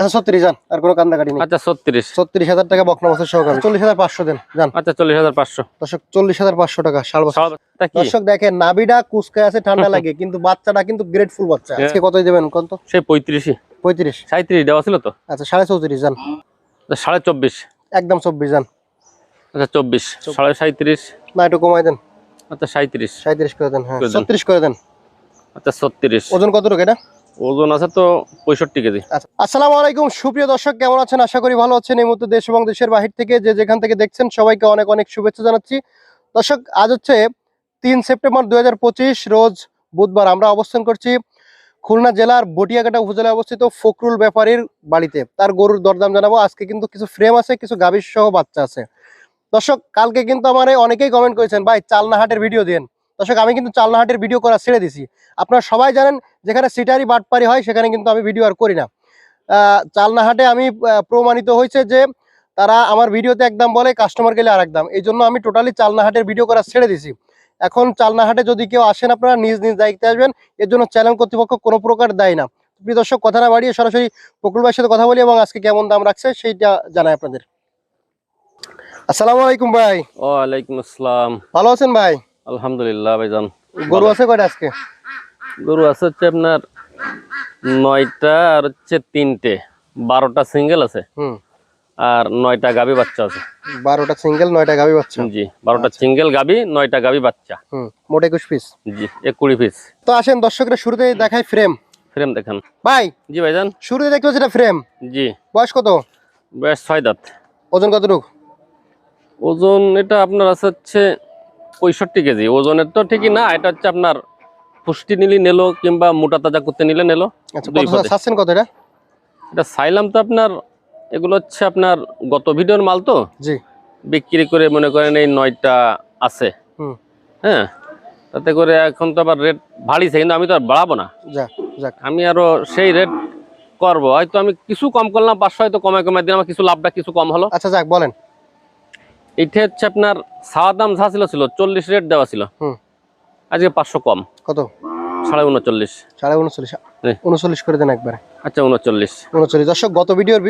আচ্ছা ছত্রিশ যান আর কোনো কান্দাকাটি নেই। আচ্ছা ছত্রিশ। ছত্রিশ হাজার টাকা বকনা বছর সহকারে। চল্লিশ হাজার পাঁচশো দেন যান। আচ্ষট্টি চল্লিশ হাজার পাঁচশো। দর্শক চল্লিশ হাজার পাঁচশো টাকা কি? দর্শক দেখেন নাবিটা কুচকায় আছে ঠান্ডা লাগে কিন্তু বাচ্চাটা কিন্তু গ্রেটফুল বাচ্চা। হ্যাঁ। আজকে কতই দেবেন কত সেই পঁয়ত্রিশই। পঁয়ত্রিশ। সাঁত্রিশ দেওয়া ছিল তো? আচ্ছা সাড়ে চৌত্রিশ যান। সাড়ে চব্বিশ। একদম চব্বিশ যান। আচ্ছা চব্বিশ। সাড়ে সাঁত্রিশ না একটু কমাই দেন। আচ্ছা সাঁত্রিশ সাঁত্রিশ করে দেন হ্যাঁ। ছত্রিশ করে দেন। আচ্ছা ছত্রিশ। ওজন কত রোগ এটা? ওজন আছে তো পঁয়ষট্টি কেজি। আচ্ছা আসসালামু আলাইকুম। সুপ্রিয় দর্শক, কেমন আছেন? আশা করি ভালো আছেন। এই মুহূর্তে দেশ এবং দেশের বাহির থেকে যে যেখান থেকে দেখছেন, সবাইকে অনেক অনেক শুভেচ্ছা জানাচ্ছি। দর্শক, আজ হচ্ছে তিন সেপ্টেম্বর দুই রোজ বুধবার আমরা অবস্থান করছি খুলনা জেলার বটিয়াঘাটা উপজেলায় অবস্থিত ফখরুল ব্যাপারীর বাড়িতে। তার গরুর দরদাম জানাব। আজকে কিন্তু কিছু ফ্রেম আছে, কিছু গাভীর সহ বাচ্চা আছে। দর্শক, কালকে কিন্তু আমার অনেকেই কমেন্ট করেছেন, ভাই চালনা হাটের ভিডিও দেন। দর্শক আমি কিন্তু চালনা হাটের ভিডিও করা ছেড়ে দিছি। আপনারা সবাই জানেন যেখানে সিটারি বাটপারি হয় সেখানে কিন্তু আমি ভিডিও আর করি না। চালনাহাটে আমি প্রমাণিত হয়েছে যে তারা আমার ভিডিওতে একদম বলে কাস্টমার গেলে আর একদম এই জন্য আমি টোটালি চালনাহাটের ভিডিও করা ছেড়ে দিছি। এখন চালনাহাটে যদি কেউ আসেন আপনারা নিজ নিজ দায়িত্বে আসবেন। এর জন্য চ্যানেল কর্তৃপক্ষ কোনো প্রকার দেয় না। প্রিয় দর্শক কথা না বাড়িয়ে সরাসরি প্রকুল ভাইয়ের সাথে কথা বলি এবং আজকে কেমন দাম রাখছে সেইটা জানাই আপনাদের। আসসালামু আলাইকুম ভাই। ওয়ালাইকুম আসসালাম। ভালো আছেন ভাই? আলহামদুলিল্লাহ ভাইজান। গরু আছে কয়টা আজকে? গরু আছে হচ্ছে আপনার নয়টা আর হচ্ছে তিনটে। বারোটা সিঙ্গেল আছে। হুম। আর নয়টা গাবি বাচ্চা আছে। বারোটা সিঙ্গেল নয়টা গাভি বাচ্চা? জি বারোটা সিঙ্গেল গাবি নয়টা গাবি বাচ্চা। হুম মোট একুশ পিস জি এক কুড়ি পিস তো আসেন দর্শকরা শুরুতে দেখায় ফ্রেম ফ্রেম দেখান। ভাই জি ভাইজান। শুরুতে দেখতে পাচ্ছি এটা ফ্রেম জি। বয়স কত? বেশ ছয় দাঁত। ওজন কতটুকু? ওজন এটা আপনার আছে হচ্ছে পঁয়ষট্টি কেজি। ওজনের তো ঠিকই না এটা হচ্ছে আপনার পুষ্টি নিলি নেলো কিংবা মোটা তাজা করতে নিলে নেলো। আচ্ছা কত এটা? এটা চাইলাম তো আপনার এগুলো হচ্ছে আপনার গত ভিডিওর মাল তো? জি। বিক্রি করে মনে করেন এই নয়টা আছে। হুম। হ্যাঁ তাতে করে এখন তো আবার রেট বাড়িছে কিন্তু আমি তো আর বাড়াবো না। আমি আরও সেই রেট করব। হয়তো আমি কিছু কম করলাম পাঁচশো হয়তো কমে কমে দিলাম কিছু লাভটা কিছু কম হলো। আচ্ছা যাক বলেন। এটা হচ্ছে আপনার সাদা দাম যা ছিল ছিল চল্লিশ রেট দেওয়া ছিল। হুম। আজকে পাঁচশো কম। কত? সাড়ে উনচল্লিশ। সাড়ে উনচল্লিশ। উনচল্লিশ করে দেন একবারে। আচ্ছা উনচল্লিশ। উনচল্লিশ। দর্শক গত ভিডিওর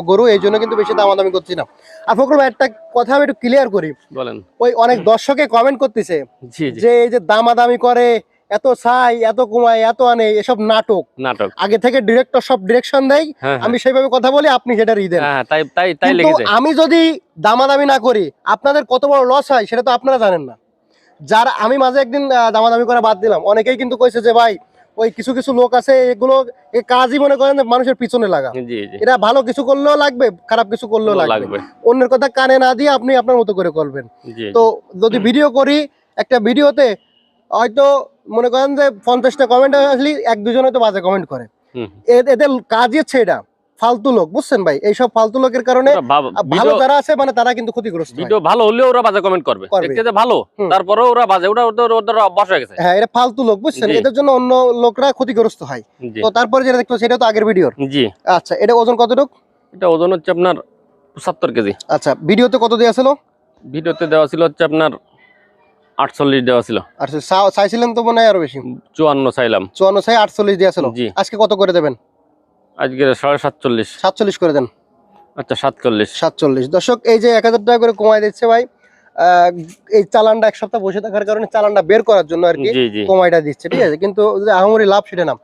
গরু এই জন্য কিন্তু বেশি দামাদামি করছি না। আর ফকরুল ভাই একটা কথা আমি একটু ক্লিয়ার করি। বলেন। ওই অনেক দর্শকে কমেন্ট করতেছে জি জি। যে এই যে দামাদামি করে এত চাই এত কমায় এত আনে এসব নাটক। নাটক। আগে থেকে ডিরেক্টর সব ডিরেকশন দেয় হ্যাঁ আমি সেইভাবে কথা বলি আপনি সেটা ই দেন। হ্যাঁ আমি যদি দামাদামি না করি আপনাদের কত বড় লস হয় সেটা তো আপনারা জানেন না। যার আমি মাঝে একদিন দামাদামি করা বাদ দিলাম। অনেকেই কিন্তু কইছে যে ভাই ওই কিছু কিছু লোক আছে এগুলো কাজই মনে করেন মানুষের পিছনে লাগা। এরা ভালো কিছু করলেও লাগবে খারাপ কিছু করলেও লাগবে। লাগবে। অন্যের কথা কানে না দিয়ে আপনি আপনার মতো করে করবেন। তো যদি ভিডিও করি একটা ভিডিওতে হয়তো মনে করেন যে পঞ্চাশটা কমেন্ট আসলে এক দুজন হয়তো বাজে কমেন্ট করে। এদের কাজই হচ্ছে এটা ফালতু লোক বুঝছেন ভাই? এইসব ফালতু লোকের কারণে ভালো যারা আছে মানে তারা কিন্তু ক্ষতিগ্রস্ত ভিডিও ভালো হলেও ওরা বাজে কমেন্ট করবে। দেখতে যে ভালো হুম। তারপরেও ওরা বাজে ওটা ওদের ওদের অভ্যাস হয়ে গেছে। হ্যাঁ এটা ফালতু লোক বুঝছেন? এদের জন্য অন্য লোকরা ক্ষতিগ্রস্ত হয়। তো তারপরে যেটা দেখতে এটা তো আগের ভিডিওর জি। আচ্ছা এটা ওজন কতটুকু? এটা ওজন হচ্ছে আপনার পঁচাত্তর কেজি। আচ্ছা ভিডিওতে কত দেওয়া ছিল? ভিডিওতে দেওয়া ছিল হচ্ছে আপনার আটচল্লিশ দেওয়া ছিল। আর চাইছিলেন তো মনে হয় আরও বেশি। চুয়ান্ন চাইলাম। চুয়ান্ন চাই আটচল্লিশ দেওয়া ছিল। আজকে কত করে দেবেন? আজকে সাড়ে সাতচল্লিশ। সাতচল্লিশ করে দেন। আচ্ছা সাতচল্লিশ। সাতচল্লিশ। দর্শক এই যে এক হাজার টাকা করে কমাই দিচ্ছে ভাই এই চালানটা এক সপ্তাহ বসে থাকার কারণে চালানটা বের করার জন্য আর কি কমাইটা দিচ্ছে ঠিক আছে? কিন্তু আহামরি লাভ সেটা না।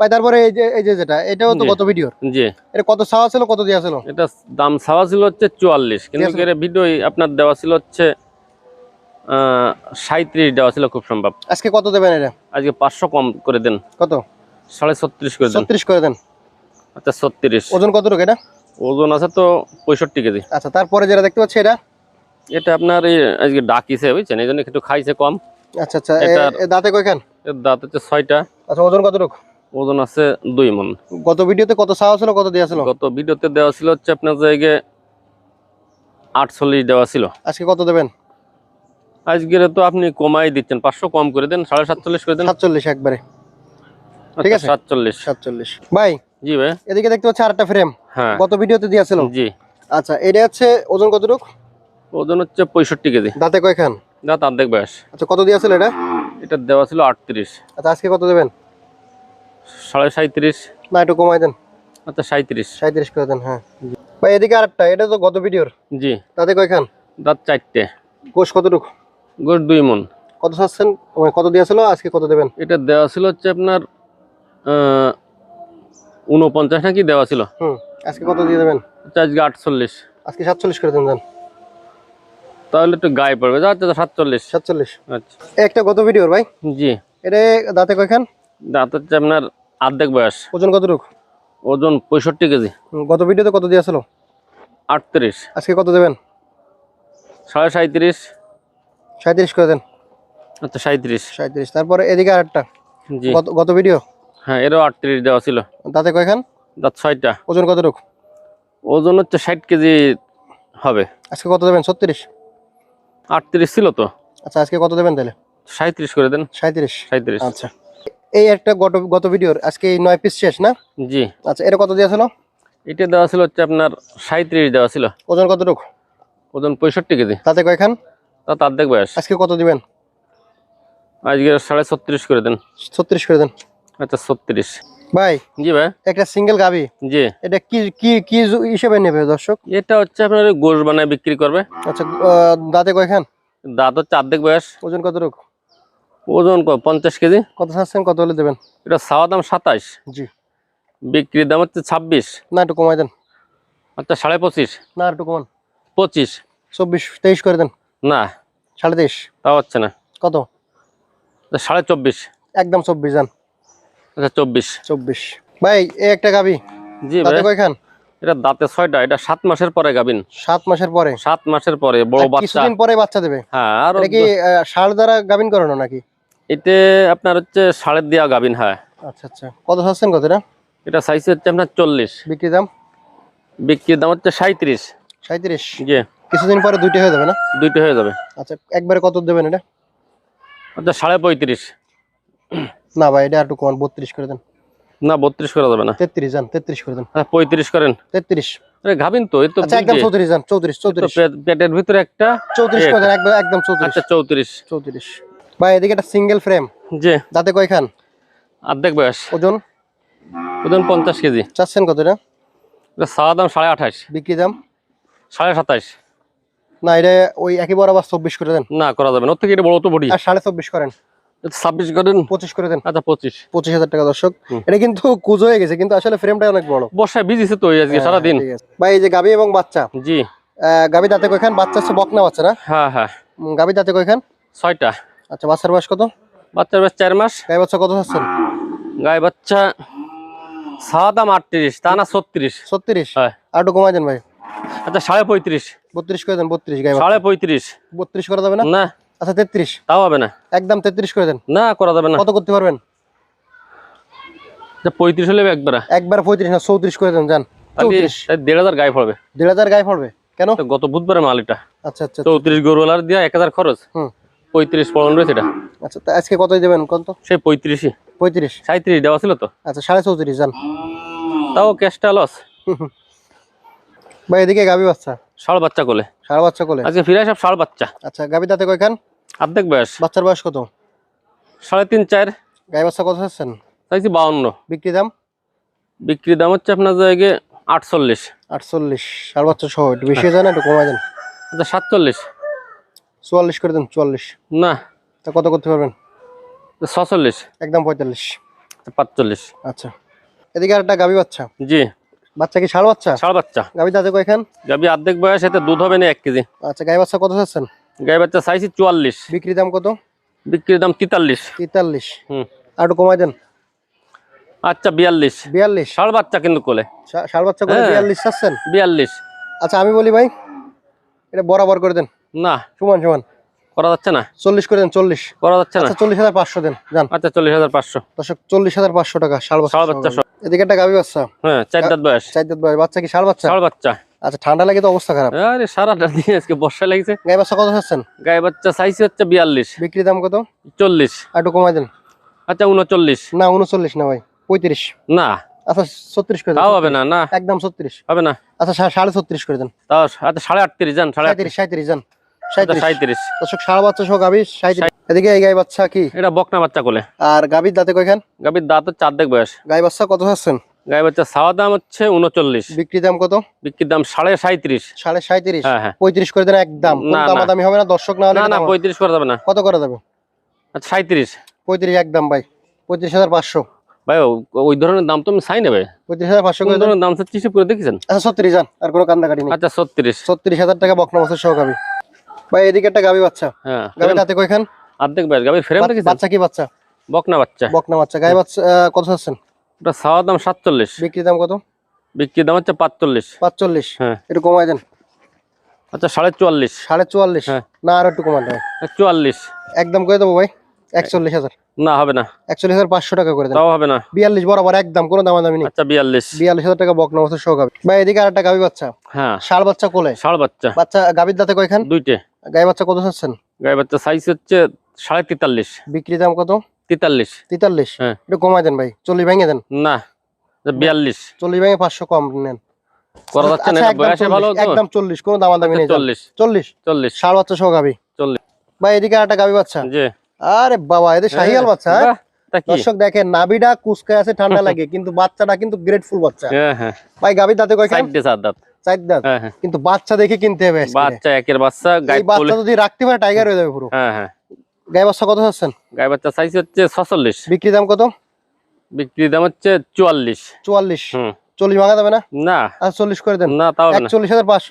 ভাই তারপরে এই যে এই যে যেটা এটাও তো। কত ভিডিওর। জি। এটা কত চাওয়া ছিল কত দেওয়া ছিল? এটা দাম ছাওয়া ছিল হচ্ছে চুয়াল্লিশ কিন্তু ঠিক আছে। ভিডিও আপনার দেওয়া ছিল হচ্ছে সাঁত্রিশ দেওয়া ছিল খুব সম্ভব। আজকে কত দেবেন এটা? আজকে পাঁচশো কম করে দেন। কত? সাড়ে ছত্রিশ করে দেন। ছত্রিশ করে দেন। আচ্ছা ছত্রিশ। ওজন কত এটা? ওজন আছে তো পঁয়ষট্টি কেজি। আচ্ছা তারপরে যেটা দেখতে পাচ্ছি এটা? এটা আপনার এই আজকে ডাকিছে বুঝছেন? এই জন্য একটু খাইছে কম। আচ্ছা আচ্ছা দাঁতে কয়খান? এর দাঁত হচ্ছে ছয়টা। আচ্ছা ওজন কত রোগ ওজন আছে দুই মন। গত ভিডিওতে কত চাওয়া ছিল কত দেওয়া ছিল? গত ভিডিওতে দেওয়া ছিল হচ্ছে আপনার জায়গায় আটচল্লিশ দেওয়া ছিল। আজকে কত দেবেন? আজকের তো আপনি কমাই দিচ্ছেন পাঁচশো কম করে দেন সাড়ে সাতচল্লিশ করে দেন। সাতচল্লিশ একবারে। ঠিক আচ্ছা, আছে। সাতচল্লিশ। সাতচল্লিশ। ভাই জি ভাই। এদিকে দেখতে পাচ্ছি আরেকটা ফ্রেম হ্যাঁ। গত ভিডিওতে দেওয়া ছিল জি। আচ্ছা এটা হচ্ছে ওজন কত রোগ ওজন হচ্ছে পঁয়ষট্টি কেজি। দাঁতে কয়খান? দাঁত অর্ধেক বয়স। আচ্ছা কত দেওয়া ছিল এটা? এটা দেওয়া ছিল আটত্রিশ। আচ্ছা আজকে কত দেবেন? সাড়ে সাঁত্রিশ না একটু কমাই দেন। আচ্ছা সাঁত্রিশ সাঁত্রিশ করে দেন হ্যাঁ। ভাই এদিকে আরেকটা এটা তো গত ভিডিওর। জি। তাতে কয়খান? দাঁত চারটে। কোষ কতটুকু? গোট দুই মন। কত চাচ্ছেন? মানে কত দিয়েছিল আজকে কত দেবেন? এটা দেওয়া ছিল হচ্ছে আপনার উনপঞ্চাশ নাকি দেওয়া ছিল। হুম আজকে কত দিয়ে দেবেন? আচ্ছা, আজকে আটচল্লিশ। আজকে সাতচল্লিশ করে দেন তাহলে একটু গায়ে পড়বে। যা আচ্ছা সাতচল্লিশ। সাতচল্লিশ। আচ্ছা। একটা গত ভিডিওর ভাই? জি। এটা দাঁতে কয়খান? দাঁত হচ্ছে আপনার আর্ধেক বয়স। ওজন কত কতটুকু? ওজন পঁয়ষট্টি কেজি। গত ভিডিওতে কত দিয়েছিল আটত্রিশ। আজকে কত দেবেন? সাড়ে সাঁত্রিশ সাঁত্রিশ করে দেন। আচ্ছা সাঁত্রিশ সাঁত্রিশ তারপরে এদিকে আরেকটা। জি। গত গত ভিডিও হ্যাঁ এরও আটত্রিশ দেওয়া ছিল। দাঁতে কয়খান? দাঁত ছয়টা। ওজন কতটুকু? ওজন হচ্ছে ষাট কেজি হবে। আজকে কত দেবেন? ছত্রিশ? আটত্রিশ ছিল তো। আচ্ছা আজকে কত দেবেন তাহলে? সাঁত্রিশ করে দেন। সাঁত্রিশ সাঁত্রিশ আচ্ছা। এই একটা গত গত ভিডিওর আজকে এই নয় পিস শেষ না? জি। আচ্ছা এটা কত দিয়েছিল এটা দেওয়া ছিল হচ্ছে আপনার সাঁত্রিশ দেওয়া ছিল। ওজন কত কতটুকু? ওজন পঁয়ষট্টি কেজি। তাতে কয়খান? তা তার দেখ বয়স আজকে কত দিবেন? আজকে সাড়ে ছত্রিশ করে দেন। ছত্রিশ করে দেন। আচ্ছা ছত্রিশ। ভাই জি ভাই। একটা সিঙ্গেল গাবি। জি। এটা কি কি কি হিসেবে নেবে দর্শক? এটা হচ্ছে আপনার গোশ বানায় বিক্রি করবে। আচ্ছা দাঁতে কয়খান? দাঁত হচ্ছে অর্ধেক বয়স। ওজন কতটুকু? ওজন ক- পঞ্চাশ কেজি। কত চাচ্ছেন কত হলে দেবেন? এটা চাওয়া দাম সাতাশ। জি। বিক্রির দাম হচ্ছে ছাব্বিশ। না একটু কমাই দেন। আচ্ছা সাড়ে পঁচিশ। না একটু কমান। পঁচিশ। চব্বিশ তেইশ করে দেন। না। সাড়ে তেইশ তাও হচ্ছে না। কত? সাড়ে চব্বিশ। একদম চব্বিশ যান আচ্ছা চব্বিশ। চব্বিশ। ভাই এ একটা গাবি। জি ভাই। কয়খান? এটা দাঁতে ছয়টা এটা সাত মাসের পরে গাবিন। সাত মাসের পরে? সাত মাসের পরে বড় বাচ্চা। কিছুদিন পরে বাচ্চা দেবে? হ্যাঁ আর কি ষাঁড় দ্বারা গাবিন করানো নাকি? এতে আপনার হচ্ছে সাড়ে দেওয়া গাবিন হয়। আচ্ছা আচ্ছা। কত চাচ্ছেন কত এটা? এটা সাইজ হচ্ছে আপনার চল্লিশ। বিক্রি দাম? বিক্রির দাম হচ্ছে সাঁত্রিশ সাঁত্রিশ জি। কিছুদিন পরে দুইটা হয়ে যাবে না? দুইটা হয়ে যাবে। আচ্ছা একবারে কত দেবেন এটা? আচ্ছা সাড়ে পঁয়ত্রিশ। না ভাই এটা একটু কমান বত্রিশ করে দেন। না বত্রিশ করা যাবে না। তেত্রিশ যান তেত্রিশ করে দেন। হ্যাঁ পঁয়ত্রিশ করেন। তেত্রিশ। আরে গাবিন তো এই তো আচ্ছা একদম চৌত্রিশ যান চৌত্রিশ চৌত্রিশ। পেটের ভিতরে একটা চৌত্রিশ করে দেন একদম একদম চৌত্রিশ। আচ্ছা চৌত্রিশ। চৌত্রিশ। ভাই এদিকে একটা সিঙ্গেল ফ্রেম জি। দাঁতে কয়খান? অর্ধেক বয়স। ওজন? ওজন পঞ্চাশ কেজি। চাচ্ছেন কত এটা? এটা সাদা দাম সাড়ে আঠাশ। বিক্রি দাম? সাড়ে সাতাশ। না এটা ওই একই বরাবর চব্বিশ করে দেন। না করা যাবে না। থেকে এটা বড় তো বডি। আর সাড়ে চব্বিশ করেন। ছাব্বিশ করেন? পঁচিশ করে দেন। আচ্ছা পঁচিশ। পঁচিশ হাজার টাকা দর্শক। এটা কিন্তু কুজ হয়ে গেছে কিন্তু আসলে ফ্রেমটা অনেক বড়। বর্ষায় বিজিছে তো আজকে হ্যাঁ, সারাদিন। ভাই এই যে গাবি এবং বাচ্চা। জি। আহ, গাবি দাঁতে কয়খান? বাচ্চা হচ্ছে বকনা বাচ্চা না? হ্যাঁ হ্যাঁ। গাবি দাঁতে কয়খান? ছয়টা। আচ্ছা বাচ্চার বয়স কত? বাচ্চার বয়স চার মাস। গাই বাচ্চা কত বাচ্চা আটত্রিশ তা না ছত্রিশ। ছত্রিশ? হ্যাঁ। আর একটু কমাই দেন ভাই। আচ্ছা সাড়ে পঁয়ত্রিশ। বত্রিশ করে দেন বত্রিশ বাচ্চা সাড়ে পঁয়ত্রিশ। বত্রিশ করা যাবে না? না। আচ্ছা তেত্রিশ। তাও হবে না। একদম তেত্রিশ করে দেন। না করা যাবে না। কত করতে পারবেন? আচ্ছা, পঁয়ত্রিশ হলে একবার। একবার পঁয়ত্রিশ না চৌত্রিশ করে দেন যান। দেড় হাজার গায়ে পড়বে। দেড় হাজার গায়ে পড়বে। কেন? গত বুধবারে মাল এটা। আচ্ছা আচ্ছা চৌত্রিশ গরুওয়ালার দিয়া এক হাজার খরচ। পঁয়ত্রিশ পড়ানো রয়েছে এটা। আচ্ছা তা আজকে কতই দেবেন কত? সেই পঁয়ত্রিশই। পঁয়ত্রিশ। সাঁত্রিশ দেওয়া ছিল তো। আচ্ছা সাড়ে চৌত্রিশ যান। তাও ক্যাশটা লস ভাই এদিকে গাবি বাচ্চা। ষাড় বাচ্চা কোলে। সাড়ে বাচ্চা কোলে? আজকে ফিরে সব ষাড় বাচ্চা। আচ্ছা গাবি দাঁতে কয়খান? অর্ধেক বয়স। বাচ্চার বয়স কত? সাড়ে তিন চার। গাই বাচ্চা কত চাচ্ছেন? চাইছি বাউন্ন। বিক্রি দাম? বিক্রির দাম হচ্ছে আপনার জায়গায় আটচল্লিশ। আটচল্লিশ। সাড়ে বাচ্চা সহ একটু বেশি যায় না একটু কমাই দেন। আচ্ছা সাতচল্লিশ। চুয়াল্লিশ করে দেন চুয়াল্লিশ। না। তা কত করতে পারবেন? ছচল্লিশ। একদম পঁয়তাল্লিশ। পাঁচচল্লিশ। আচ্ছা। এদিকে আর একটা গাবি বাচ্চা। জি। বাচ্চা কি ষাড় বাচ্চা? ষাড় বাচ্চা। গাবি দাঁতে কয়খান? যাবি অর্ধেক বয়স এতে দুধ হবে না এক কেজি। আচ্ছা গাই বাচ্চা কত চাচ্ছেন? গাই বাচ্চা চাইছি চুয়াল্লিশ। বিক্রি দাম কত? বিক্রির দাম তেতাল্লিশ। তেতাল্লিশ। হুম। আর একটু কমাই দেন। আচ্ছা বিয়াল্লিশ। বিয়াল্লিশ। ষাড় বাচ্চা কিন্তু কোলে। ষাড় বাচ্চা করে হ্যাঁ। বিয়াল্লিশ চাচ্ছেন? বিয়াল্লিশ। আচ্ছা আমি বলি ভাই এটা বরাবর করে দেন। না। সমান সমান। করা যাচ্ছে না। চল্লিশ করে দেন চল্লিশ। করা যাচ্ছে না। আচ্ছা চল্লিশ হাজার পাঁচশো দেন যান। আচ্ছা চল্লিশ হাজার পাঁচশো। দর্শক চল্লিশ হাজার পাঁচশো টাকা ষাড় বাচ্চা। এদিকে একটা গাবি বাচ্চা। হ্যাঁ চার দাঁত বয়স। চার দাঁত বয়স। বাচ্চা কি ষাড় বাচ্চা? ষাড় বাচ্চা। আচ্ছা ঠান্ডা লাগে তো অবস্থা খারাপ। আরে সারাটা দিয়ে আজকে বর্ষা লাগছে। গাই বাচ্চা কত চাচ্ছেন? গায়ে বাচ্চা চাইছি হচ্ছে বিয়াল্লিশ। বিক্রি দাম কত? চল্লিশ। আর একটু কমাই দেন। আচ্ছা উনচল্লিশ। না উনচল্লিশ না ভাই পঁয়ত্রিশ। না। আচ্ছা ছত্রিশ করে তাও হবে না না। একদম ছত্রিশ। হবে না। আচ্ছা সাড়ে ছত্রিশ করে দেন। তাও আচ্ছা সাড়ে আটত্রিশ যান সাড়ে আটত্রিশ। সাঁত্রিশ সাঁত্রিশ যান। আচ্ছা, সাঁত্রিশ সাঁত্রিশ দর্শক সাড়ে বাচ্চা সহ গাবি সাঁত্রিশ এদিকে এই গাই বাচ্চা কি? এটা বকনা বাচ্চা কোলে। আর গাবির দাঁতে কয়খান? গাভীর দাঁত হচ্ছে অর্ধেক বয়স। গাই বাচ্চা কত চাচ্ছেন? গাই বাচ্চা চাওয়া দাম হচ্ছে উনচল্লিশ। বিক্রি দাম কত? বিক্রির দাম সাড়ে সাঁত্রিশ সাড়ে সাঁত্রিশ হ্যাঁ হ্যাঁ। পঁয়ত্রিশ করে দেন একদম। দামাদামি হবে না দর্শক না না পঁয়ত্রিশ করা যাবে না। কত করে যাবে আচ্ছা সাঁত্রিশ পঁয়ত্রিশ একদম ভাই। পঁয়ত্রিশ হাজার পাঁচশো। ভাই ওই ধরনের দাম তো আমি চাই নেবে। পঁয়ত্রিশ হাজার পাঁচশো করে ধরনের দাম করে দেখেছেন? আচ্ছা ছত্রিশ যান আর কোনো কান্দাকাটি নেই। আচ্ছা ছত্রিশ। ছত্রিশ হাজার টাকা বকনা বছর সহ গাবি ভাই এদিকে একটা গাবি বাচ্চা। হ্যাঁ। গাবি দাঁতে কয়খান? অর্ধেক ভাই গাভীর ফ্রেম দেখেছেন? বাচ্চা কি বাচ্চা? বকনা বাচ্চা। বকনা বাচ্চা। গাই বাচ্চা কত চাচ্ছেন? ওটা চাওয়ার দাম সাতচল্লিশ। বিক্রি দাম কত? বিক্রির দাম হচ্ছে পাঁচচল্লিশ। পাঁচচল্লিশ। হ্যাঁ। একটু কমাই দেন। আচ্ছা সাড়ে চুয়াল্লিশ। সাড়ে চুয়াল্লিশ? হ্যাঁ। না আর একটু কমান ভাই চুয়াল্লিশ। একদম করে দেবো ভাই। একচল্লিশ হাজার। না হবে না। একচল্লিশ হাজার পাঁচশো টাকা করে দেন। তাও হবে না। বিয়াল্লিশ বরাবর একদম কোনো দামাদামি নেই। আচ্ছা বিয়াল্লিশ। বিয়াল্লিশ হাজার টাকা বকনা বছর সহ গাবি ভাই এদিকে আর একটা গাবি বাচ্চা। হ্যাঁ। ষাড় বাচ্চা কোলে। ষাড় বাচ্চা। বাচ্চা গাবির দাঁতে কয়খান? দুইটে। গাই বাচ্চা কত চাচ্ছেন? গাই বাচ্চা সাইজ হচ্ছে সাড়ে তেতাল্লিশ। বিক্রি দাম কত? তেতাল্লিশ। তেতাল্লিশ? হ্যাঁ। একটু কমাই দেন ভাই। চল্লিশ ভেঙে দেন? না বিয়াল্লিশ। চল্লিশ ভেঙে পাঁচশো কম নেন। করা যাচ্ছে না আচ্ছা, বয়সে ভালো চল্লিশ, তো। একদম চল্লিশ কোনো দামাদামি নেই চল্লিশ। চল্লিশ? চল্লিশ। গাবি। চল্লিশ। ভাই এদিকে আর একটা গাবি বাচ্চা। জি। আরে বাবা এদের শাহিয়াল বাচ্চা হ্যাঁ? দর্শক দেখেন নাবিটা আছে ঠান্ডা লাগে কিন্তু বাচ্চাটা কিন্তু গ্রেটফুল বাচ্চা। হ্যাঁ। ভাই গাবির দাঁতে কয়খান দাঁত। চার দাঁত? কিন্তু বাচ্চা দেখে কিনতে হবে বাচ্চা একের বাচ্চা বাচ্চা যদি রাখতে পারে টাইগার হয়ে যাবে পুরো। হ্যাঁ হ্যাঁ। গাই বাচ্চা কত চাচ্ছেন? বাচ্চা সাইজ হচ্ছে ছচল্লিশ। বিক্রি দাম কত? দাম হচ্ছে চুয়াল্লিশ। চুয়াল্লিশ। চল্লিশ ভাঙা যাবে না? না। আচ্ছা চল্লিশ করে দেন। না তাও একচল্লিশ হাজার পাঁচশো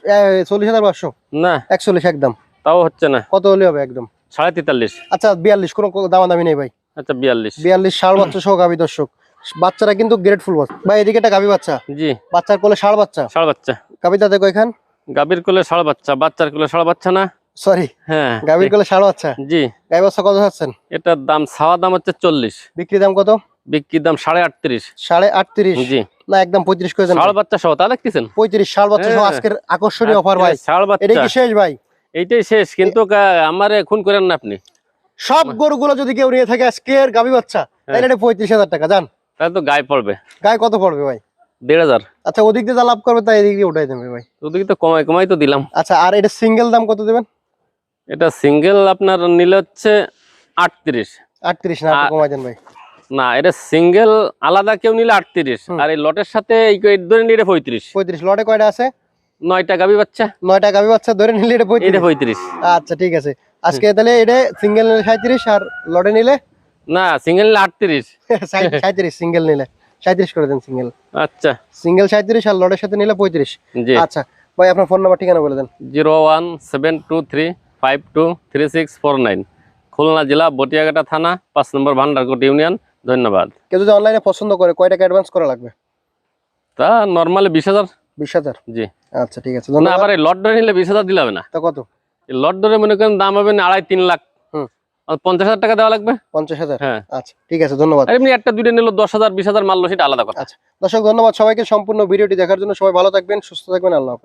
চল্লিশ হাজার পাঁচশো? না। একচল্লিশ একদম। তাও হচ্ছে না। কত হলে হবে একদম? সাড়ে তেতাল্লিশ। আচ্ছা বিয়াল্লিশ কোনো দামাদামি নেই ভাই। আচ্ছা বিয়াল্লিশ। বিয়াল্লিশ ষাড় বাচ্চা সহ গাবি দর্শক। বাচ্চারা কিন্তু গ্রেটফুল বাচ্চা। ভাই এদিকে একটা বাচ্চা। জি। বাচ্চার কোলে ষাড় বাচ্চা। ষাড় বাচ্চা। দাঁতে কয়খান? গাভীর কোলে ষাড় বাচ্চা। বাচ্চার কোলে ষাড় বাচ্চা না। সরি হ্যাঁ গাবির কোলে ষাড় বাচ্চা জি। গাই বাচ্চা কত চাচ্ছেন এটার দাম ছাওয়া দাম হচ্ছে চল্লিশ। বিক্রি দাম কত? বিক্রির দাম সাড়ে আটত্রিশ। সাড়ে আটত্রিশ? জি। না একদম পঁয়ত্রিশ করে দেন। বাচ্চা সহ তা দেখতেছেন। পঁয়ত্রিশ ষাড় বাচ্চা সহ হ্যাঁ। আজকের আকর্ষণীয় অফার ভাই। ষাড় এটা কি শেষ ভাই? এইটাই শেষ কিন্তু আমারে খুন করেন না আপনি। সব গরুগুলো যদি কেউ নিয়ে থাকে আজকের গাবি বাচ্চা তাহলে এটা পঁয়ত্রিশ হাজার টাকা জান? তাহলে তো গায়ে পড়বে। গায়ে কত পড়বে ভাই? দেড় হাজার। আচ্ছা ওদিক দিয়ে যা লাভ করবে তাই এদিক দিয়ে উঠাই দেবে ভাই। ওদিকে তো কমাই কমাই তো দিলাম। আচ্ছা আর এটা সিঙ্গেল দাম কত দেবেন? এটা সিঙ্গেল আপনার নিলে হচ্ছে আটত্রিশ। আটত্রিশ না কমাই দেন ভাই। না এটা সিঙ্গেল আলাদা কেউ নিলে আটত্রিশ। আর এই লটের সাথে এই ধরে নিলে পঁয়ত্রিশ। পঁয়ত্রিশ লটে কয়টা আছে? নয়টা গাবি বাচ্চা। নয়টা গাবি বাচ্চা ধরে নিলে এটা পঁয়ত্রিশ। পঁয়ত্রিশ। আচ্ছা ঠিক আছে। আজকে তাহলে এটা সিঙ্গেল নিলে সাঁত্রিশ আর লটে নিলে? না সিঙ্গেল নিলে আটত্রিশ। সাঁত্রিশ সিঙ্গেল নিলে। সাঁত্রিশ করে দেন সিঙ্গেল। আচ্ছা। সিঙ্গেল সাঁত্রিশ আর লটের সাথে নিলে পঁয়ত্রিশ। জি। আচ্ছা ভাই আপনার ফোন নাম্বার ঠিকানা বলে দেন। Zero one seven two three five two three six four nine. Khulna জেলা বটিয়াঘাটা থানা পাঁচ নম্বর ভান্ডারকোট ইউনিয়ন। ধন্যবাদ। কেউ যদি অনলাইনে পছন্দ করে কয় টাকা অ্যাডভান্স করা লাগবে? তা নর্মালি বিশ হাজার। বিশ হাজার? জি। আচ্ছা ঠিক আছে না আবার এই লট ধরে নিলে বিশ হাজার দিলে হবে না। তা কত? লট ধরে মনে করেন দাম হবে না আড়াই তিন লাখ। হুম। আর পঞ্চাশ হাজার টাকা দেওয়া লাগবে। পঞ্চাশ হাজার? হ্যাঁ। আচ্ছা ঠিক আছে ধন্যবাদ। এমনি একটা দুইটা নিলো দশ হাজার বিশ হাজার মারলো সেটা আলাদা কথা। দর্শক ধন্যবাদ সবাইকে সম্পূর্ণ ভিডিওটি দেখার জন্য। সবাই ভালো থাকবেন সুস্থ থাকবেন আল্লাহ।